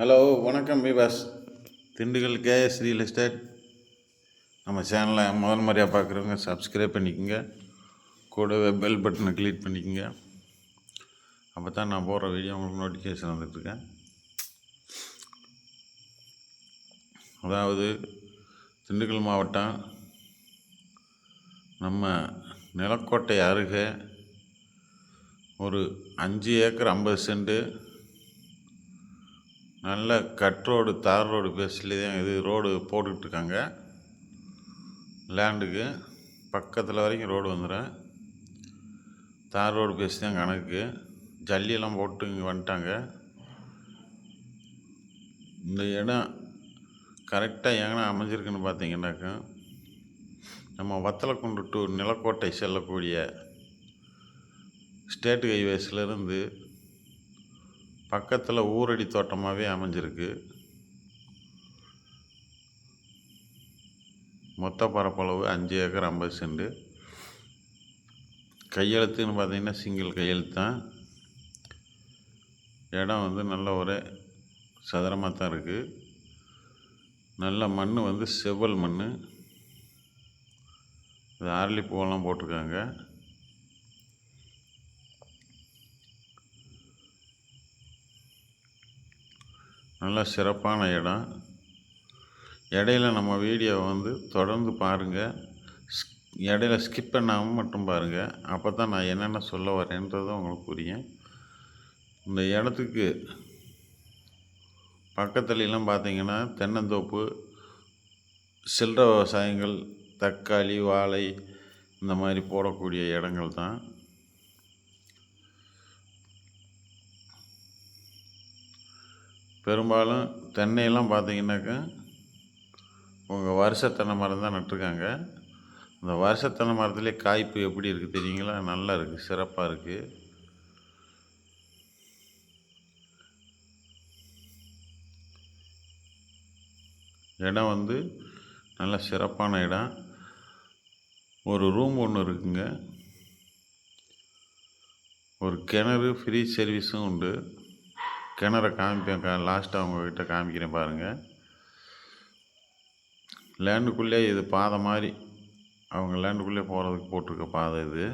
Hello வணக்கம் விவாஸ். Dindigul KS real estate. நம்ம சேனலை முதல் முறையாக பார்க்குறவங்க சப்ஸ்கிரைப் பண்ணிக்கோங்க. கூடவே பெல் பட்டனை கிளிக் பண்ணிக்கோங்க. அப்போ தான் நான் போகிற வீடியோ உங்களுக்கு நோட்டிஃபிகேஷன் வந்துட்டுருக்கேன். அதாவது திண்டுக்கல் மாவட்டம் நம்ம நிலக்கோட்டை அருகே ஒரு அஞ்சு ஏக்கர் ஐம்பது சென்ட்டு நல்ல கட் ரோடு தார் ரோடு பேஸ்லேயே தான் இது ரோடு போட்டுக்கிட்டுருக்காங்க. லேண்டுக்கு பக்கத்தில் வரைக்கும் ரோடு வந்துடும் தார் ரோடு பேஸ் தான் கணக்கு. ஜல்லியெல்லாம் போட்டு இங்கே வந்துட்டாங்க. இந்த இடம் கரெக்டாக எங்கன்னா அமைஞ்சிருக்குன்னு பார்த்தீங்கன்னாக்கா நம்ம வத்தலக்குண்டு டு நிலக்கோட்டை செல்லக்கூடிய ஸ்டேட் ஹைவேஸ்லேருந்து பக்கத்தில் ஊரடி தோட்டமாகவே அமைஞ்சிருக்கு. மொத்த பரப்பளவு அஞ்சு ஏக்கர் ஐம்பது சென்ட். கையெழுத்துன்னு பார்த்தீங்கன்னா சிங்கிள் கையெழுத்து தான். இடம் வந்து நல்ல ஒரு சதுரமாக தான் இருக்குது நல்ல மண் வந்து செவ்வல் மண் இது அரளி பூவெல்லாம் போட்டிருக்காங்க. நல்ல சிறப்பான இடம். இடையில நம்ம வீடியோவை வந்து தொடர்ந்து பாருங்கள் இடையில ஸ்கிப் பண்ணாமல் மட்டும் பாருங்கள் அப்போ தான் நான் என்னென்ன சொல்ல வரேன்றதும் உங்களுக்கு புரியும். இந்த இடத்துக்கு பக்கத்துலலாம் பார்த்தீங்கன்னா தென்னந்தோப்பு சில்லற விவசாயங்கள் தக்காளி வாழை இந்த மாதிரி போடக்கூடிய இடங்கள் தான் பெரும்பாலும் தென்னையெல்லாம் பார்த்தீங்கன்னாக்கா உங்கள் வருஷத்தன்னை மரம் தான் நட்டிருக்காங்க. இந்த வருஷத்தன்னை மரத்துலேயே காய்ப்பு எப்படி இருக்குது தெரியுங்களா? நல்லா இருக்குது சிறப்பாக இருக்குது இடம் வந்து நல்ல சிறப்பான இடம். ஒரு ரூம் ஒன்று இருக்குங்க. ஒரு கிணறு ஃப்ரீ சர்வீஸும் உண்டு. கிணற காமிப்பேன் கா லாஸ்ட்டாக உங்கள்கிட்ட காமிக்கிறேன் பாருங்கள் லேண்டுக்குள்ளே இது பாதை மாதிரி அவங்க லேண்டுக்குள்ளே போகிறதுக்கு போட்டிருக்க பாதை இது.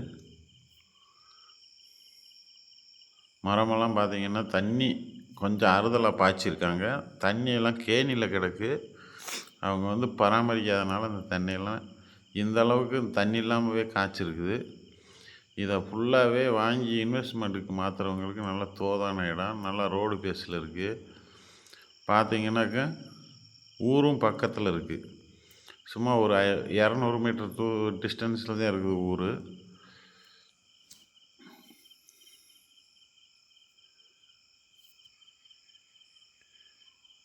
மரமெல்லாம் பார்த்திங்கன்னா தண்ணி கொஞ்சம் அறுதலாக பாய்ச்சிருக்காங்க. தண்ணியெல்லாம் கேணியில் கிடக்கு. அவங்க வந்து பராமரிக்காதனால அந்த தண்ணியெல்லாம் இந்த அளவுக்கு தண்ணி இல்லாமவே காய்ச்சிருக்குது. இதை ஃபுல்லாகவே வாங்கி இன்வெஸ்ட்மெண்ட்டுக்கு மாற்றுறவங்களுக்கு நல்ல தோதான இடம் நல்லா ரோடு பேஸில் இருக்குது பார்த்திங்கனாக்கா ஊரும் பக்கத்தில் இருக்குது சும்மா ஒரு ஐ- இரநூறு மீட்டர் தூ டிஸ்டன்ஸில் தான் இருக்குது ஊர்.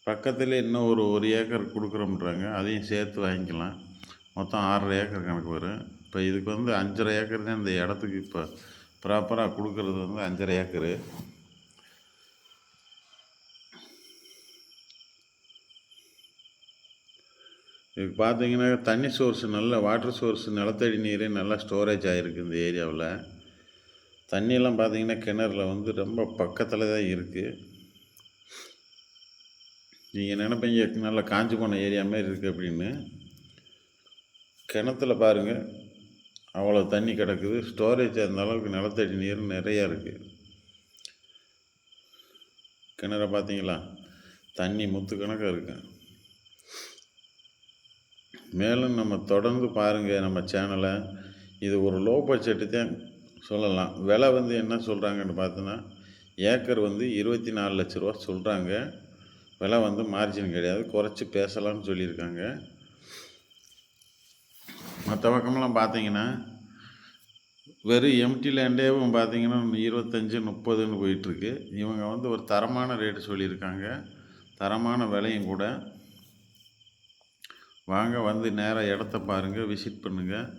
பக்கத்தில் இன்னும் ஒரு ஒரு ஏக்கர் கொடுக்குறோம்ன்றாங்க. அதையும் சேர்த்து வாங்கிக்கலாம். மொத்தம் ஆறரை ஏக்கர் கணக்கு வரும். இப்போ இதுக்கு வந்து அஞ்சரை ஏக்கர் தான் இந்த இடத்துக்கு இப்போ ப்ராப்பராக கொடுக்கறது வந்து அஞ்சரை ஏக்கரு. இதுக்கு பார்த்தீங்கன்னா தண்ணி சோர்ஸ் நல்ல வாட்டர் சோர்ஸ் நிலத்தடி நீர் நல்லா ஸ்டோரேஜ் ஆகிருக்கு இந்த ஏரியாவில். தண்ணியெல்லாம் பார்த்தீங்கன்னா கிணறுல வந்து ரொம்ப பக்கத்தில் தான் இருக்குது நீங்கள் நினைப்பீங்க நல்லா காஞ்சி போன ஏரியா மாதிரி இருக்குது அப்படின்னு. கிணத்துல பாருங்கள் அவ்வளோ தண்ணி கிடக்குது. ஸ்டோரேஜ் அந்த அளவுக்கு நிலத்தடி நீர் நிறையா இருக்குது கிணற பார்த்தீங்களா? தண்ணி முத்து கணக்காக இருக்கு. மேலும் நம்ம தொடர்ந்து பாருங்கள் நம்ம சேனலை இது ஒரு லோ பட்ஜெட்டு தான் சொல்லலாம். விலை வந்து என்ன சொல்கிறாங்கன்னு பார்த்தோன்னா ஏக்கர் வந்து இருபத்தி நாலு லட்ச ரூபா சொல்கிறாங்க விலை வந்து மார்ஜின் கிடையாது. குறைச்சி பேசலாம்னு சொல்லியிருக்காங்க. மற்ற பக்கமெல்லாம் பார்த்தீங்கன்னா வெறும் எம்டி லேண்டேவும் பார்த்தீங்கன்னா இருபத்தஞ்சி முப்பதுன்னு போயிட்டுருக்கு. இவங்க வந்து ஒரு தரமான ரேட்டு சொல்லியிருக்காங்க. தரமான விலையும் கூட. வாங்க வந்து நேராக இடத்த பாருங்கள் விசிட் பண்ணுங்கள்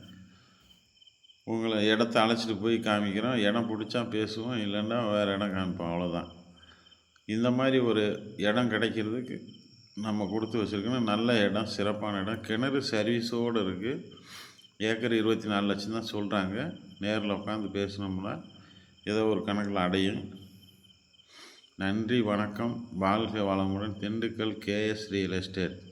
உங்களை இடத்த அழைச்சிட்டு போய் காமிக்கிறோம். இடம் பிடிச்சா பேசுவோம் இல்லைன்னா வேறு இடம் காமிப்போம் அவ்வளோதான் இந்த மாதிரி ஒரு இடம் கிடைக்கிறதுக்கு நம்ம கொடுத்து வச்சுருக்கோம் நல்ல இடம் சிறப்பான இடம். கிணறு சர்வீஸோடு இருக்குது ஏக்கர் இருபத்தி நாலு லட்சம் தான் சொல்கிறாங்க நேரில் உட்காந்து பேசினோம்னா ஏதோ ஒரு கணக்கில் அடையும். நன்றி வணக்கம். வாழ்க வளமுடன். Dindigul KS real estate.